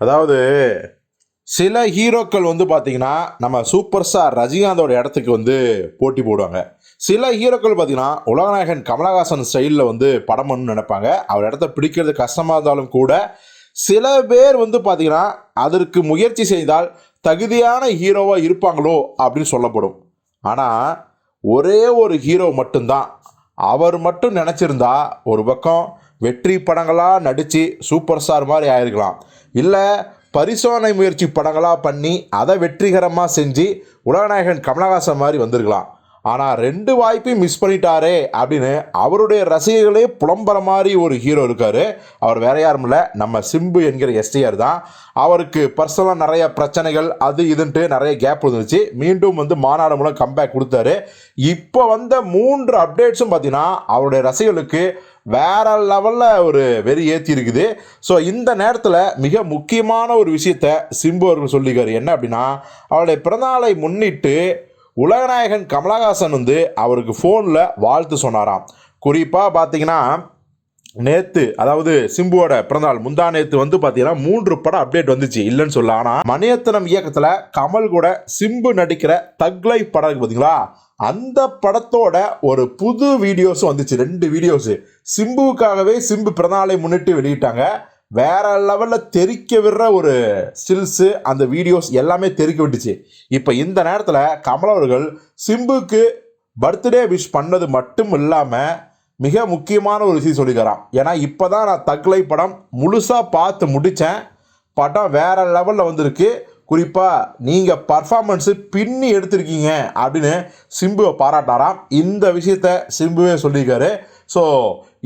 அதாவது சில ஹீரோக்கள் வந்து பார்த்தீங்கன்னா நம்ம சூப்பர் ஸ்டார் ரஜினிகாந்தோட இடத்துக்கு வந்து போட்டி போடுவாங்க. சில ஹீரோக்கள் பார்த்தீங்கன்னா உலகநாயகன் கமலஹாசன் ஸ்டைலில் வந்து படம் பண்ணணும்னு நினைப்பாங்க. அவர் இடத்த பிடிக்கிறது கஷ்டமாக இருந்தாலும் கூட சில பேர் வந்து பார்த்தீங்கன்னா அதற்கு முயற்சி செய்தால் தகுதியான ஹீரோவாக இருப்பாங்களோ அப்படின்னு சொல்லப்படும். ஆனால் ஒரே ஒரு ஹீரோ மட்டும்தான். அவர் மட்டும் நினச்சிருந்தா ஒரு பக்கம் வெற்றி படங்களாக நடித்து சூப்பர் ஸ்டார் மாதிரி ஆயிருக்கலாம். இல்லை பரிசோதனை முயற்சி படங்களாக பண்ணி அதை வெற்றிகரமாக செஞ்சு உலகநாயகன் கமலஹாசன் மாதிரி வந்திருக்கலாம். ஆனால் ரெண்டு வாய்ப்பையும் மிஸ் பண்ணிட்டாரே அப்படின்னு அவருடைய ரசிகர்களே புலம்புற மாதிரி ஒரு ஹீரோ இருக்கார். அவர் வேற யாரும் இல்லை. நம்ம சிம்பு என்கிற எஸ்டிஆர் தான். அவருக்கு பர்சனலாக நிறைய பிரச்சனைகள் அது இதுன்ட்டு நிறைய கேப் இருந்துச்சு. மீண்டும் வந்து மாநாடு மூலம் கம்பேக் கொடுத்தாரு. இப்போ வந்த மூன்று அப்டேட்ஸும் பார்த்தீங்கன்னா அவருடைய ரசிகர்களுக்கு வேற லெவலில் ஒரு வெறி ஏற்றி இருக்குது. ஸோ இந்த நேரத்தில் மிக முக்கியமான ஒரு விஷயத்த சிம்பு அவர்கள் சொல்லிக்காரு என்ன அப்படின்னா அவருடைய பிறந்தநாளை முன்னிட்டு உலகநாயகன் கமலஹாசன் வந்து அவருக்கு ஃபோனில் வாழ்த்து சொன்னாராம். குறிப்பாக பார்த்தீங்கன்னா நேத்து அதாவது சிம்புவோட பிறந்தநாள் முந்தா நேத்து வந்து பார்த்தீங்கன்னா மூன்று படம் அப்டேட் வந்துச்சு இல்லைன்னு சொல்ல. ஆனால் மணியத்தனம் இயக்கத்தில் கமல் கூட சிம்பு நடிக்கிற தக்லை படம் இருக்கு பார்த்தீங்களா அந்த படத்தோட ஒரு புது வீடியோஸும் வந்துச்சு ரெண்டு வீடியோஸ் சிம்புவுக்காகவே சிம்பு பிறந்தநாளை முன்னிட்டு வெளியிட்டாங்க. வேற லெவலில் தெறிக்க விடுற ஒரு ஸ்டில்ஸு அந்த வீடியோஸ் எல்லாமே தெறிக்க விட்டுச்சு. இப்போ இந்த நேரத்தில் கமல் அவர்கள் சிம்புக்கு பர்த்டே விஷ் பண்ணது மட்டும் இல்லாமல் மிக முக்கியமான ஒரு விஷயம் சொல்லிக்கிறான் ஏன்னா இப்போ தான் நான் தக்லை படம் முழுசாக பார்த்து முடித்தேன் படம் வேற லெவலில் வந்திருக்கு. குறிப்பாக நீங்கள் பர்ஃபார்மன்ஸு பின்னி எடுத்திருக்கீங்க அப்படின்னு சிம்புவை பாராட்டாராம் இந்த விஷயத்த சிம்புவே சொல்லியிருக்காரு. ஸோ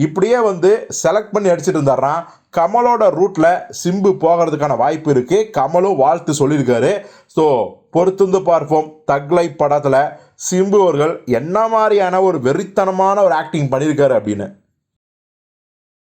இப்படியே வந்து செலக்ட் பண்ணி அடிச்சுட்டு இருந்தாருன்னா கமலோட ரூட்டில் சிம்பு போகிறதுக்கான வாய்ப்பு இருக்குது கமலும் வாழ்த்து சொல்லியிருக்காரு. ஸோ பொறுத்துந்து பார்ப்போம். தக்லை படத்தில் சிம்பு அவர்கள் என்ன மாதிரியான ஒரு வெறித்தனமான ஒரு ஆக்டிங் பண்ணியிருக்காரு அப்படின்னு.